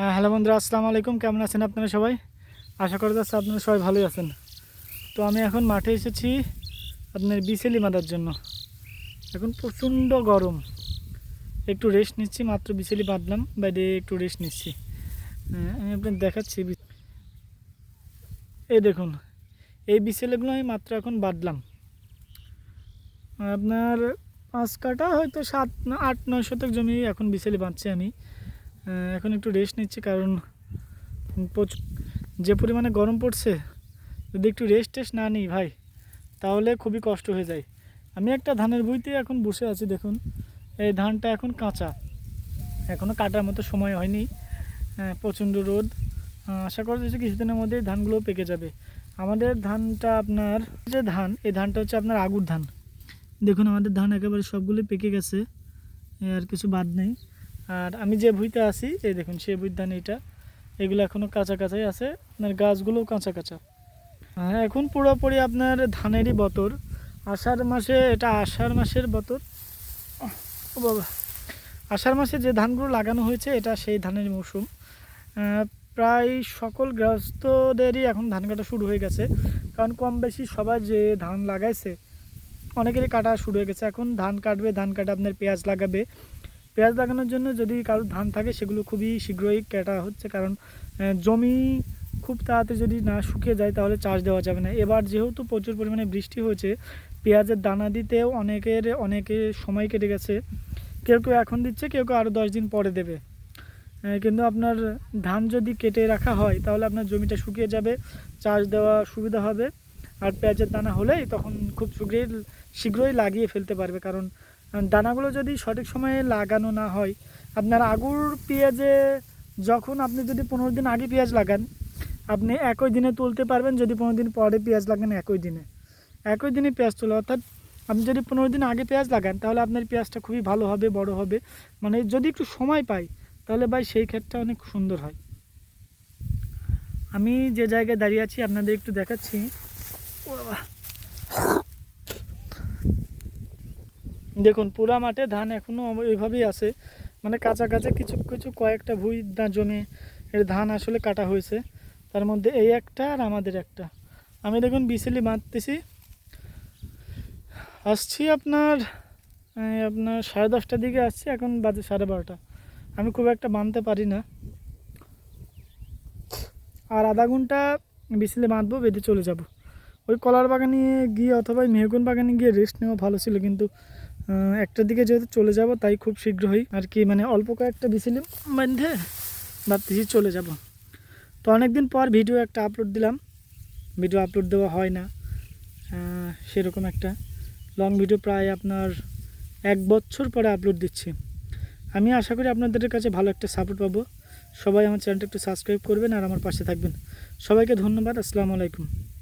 আহ, hello বন্ধুরা আসসালামু আলাইকুম। কেমন আছেন আপনারা সবাই? আশা করা যাচ্ছে আপনারা সবাই ভালোই আছেন। তো আমি এখন মাঠে এসেছি আপনার বিছেলি বাঁধার জন্য। এখন প্রচণ্ড গরম। একটু রেস্ট নিচ্ছি মাত্র বিছেলি বাঁধলাম। বাইরে একটু রেস্ট নিচ্ছি। আহ, আমি আপনার দেখাচ্ছি এই দেখুন এই বিছেলিগুলো আমি মাত্র এখন বাঁধলাম। আপনার পাঁচ কাটা হয়তো সাত আট নয় শতক জমি এখন বিছেলি বাঁধছি আমি। এখন একটু রেস্ট নিচ্ছি কারণ প্রচুর যে পরিমাণে গরম পড়ছে, যদি একটু রেস্ট টেস্ট না নিই ভাই, তাহলে খুবই কষ্ট হয়ে যায়। আমি একটা ধানের ভুঁইতে এখন বসে আছি, দেখুন। এই ধানটা এখন কাঁচা। এখনও কাটার মতো সময় হয়নি। প্রচণ্ড রোদ। আশা করা যাচ্ছে কিছুদিনের মধ্যেই ধানগুলো পেকে যাবে। আমাদের ধানটা আপনার যে ধান, এই ধানটা হচ্ছে আপনার আগুর ধান। দেখুন, আমাদের ধান একেবারে সবগুলো পেকে গেছে। আর কিছু বাদ নেই। আর আমি যে ভুঁইতে আছি, এই দেখুন, সেই ভুঁইর ধান এটা এগুলো এখনও কাঁচা কাঁচাই আছে। আপনার গাছগুলোও কাঁচা কাঁচা হ্যাঁ এখন পুরোপুরি আপনার ধানেরই বতর। আষাঢ় মাসে, এটা আষাঢ় মাসের বতর। ও বাবা। আষাঢ় মাসে যে ধানগুলো লাগানো হয়েছে, এটা সেই ধানের মৌসুম। প্রায় সকল গৃহস্থদেরই এখন ধান কাটা শুরু হয়ে গেছে। কারণ কম বেশি সবাই যে ধান লাগাইছে, অনেকেরই কাটা শুরু হয়ে গেছে। এখন ধান কাটবে, ধান কাটা আপনার পেঁয়াজ লাগাবে পেঁয়াজ লাগানোর জন্য যদি কারোর ধান থাকে, সেগুলো খুবই শীঘ্রই কাটা হচ্ছে। কারণ জমি খুব তাড়াতাড়ি যদি না শুকিয়ে যায়, তাহলে চাষ দেওয়া যাবে না। এবার যেহেতু প্রচুর পরিমাণে বৃষ্টি হয়েছে, পেঁয়াজের দানা দিতেও অনেকের, অনেকে সময় কেটে গেছে। কেউ কেউ এখন দিচ্ছে, কেউ কেউ আরও দশ দিন পরে দেবে। কিন্তু আপনার ধান যদি কেটে রাখা হয়, তাহলে আপনার জমিটা শুকিয়ে যাবে, চাষ দেওয়া সুবিধা হবে। আর পেঁয়াজের দানা হলেই তখন খুব শীঘ্রই শীঘ্রই লাগিয়ে ফেলতে পারবে। কারণ দানাগুলো যদি সঠিক সময়ে লাগানো না হয়, আপনার আগুর পেঁয়াজে যখন আপনি যদি পনেরো দিন আগে পেঁয়াজ লাগান, আপনি একই দিনে তুলতে পারবেন, যদি পনেরো দিন পরে পেঁয়াজ লাগান একই দিনে। একই দিনে পেঁয়াজ তোলা, অর্থাৎ আপনি যদি পনেরো দিন আগে পেঁয়াজ লাগান, তাহলে আপনার পেঁয়াজটা খুবই ভালো হবে, বড় হবে। মানে যদি একটু সময় পাই, তাহলে ভাই সেই ক্ষেত্রে অনেক সুন্দর হয়। আমি যে জায়গায় দাঁড়িয়ে আছি, আপনাদের একটু দেখাচ্ছি ও বাবা। দেখুন পুরা মাঠে ধান এখনও ওইভাবেই আছে। মানে কাঁচা কাঁচা কিছু কিছু কয়েকটা ভুঁই জমে এর ধান আসলে কাটা হয়েছে। তার মধ্যে এই একটা আর আমাদের একটা। আমি দেখুন বিসেলি বাঁধতেছি। আসছি আপনার আপনার সাড়ে দশটার দিকে আসছি, এখন বাজে সাড়ে বারোটা। আমি খুব একটা বাঁধতে পারি না। আর আধা ঘণ্টা বিসেলে বাঁধবো, বেঁধে চলে যাব। ওই কলার বাগানে গিয়ে অথবা মেহগুন বাগানে গিয়ে রেস্ট নেওয়া ভালো ছিল, কিন্তু একটার দিকে যেহেতু চলে যাব, তাই খুব শীঘ্রই আর কি মানে অল্প কয়েকটা বিসেলি বাঁধে ভাবতেছি চলে যাব। তো অনেকদিন পর ভিডিও একটা আপলোড দিলাম। ভিডিও আপলোড দেওয়া হয় না। সেরকম একটা লং ভিডিও প্রায় আপনার এক বছর পরে আপলোড দিচ্ছি। আমি আশা করি আপনাদের কাছে ভালো একটা সাপোর্ট পাবো। সবাই আমার চ্যানেলটা একটু সাবস্ক্রাইব করবেন আর আমার পাশে থাকবেন। সবাইকে ধন্যবাদ। আসসালামু আলাইকুম।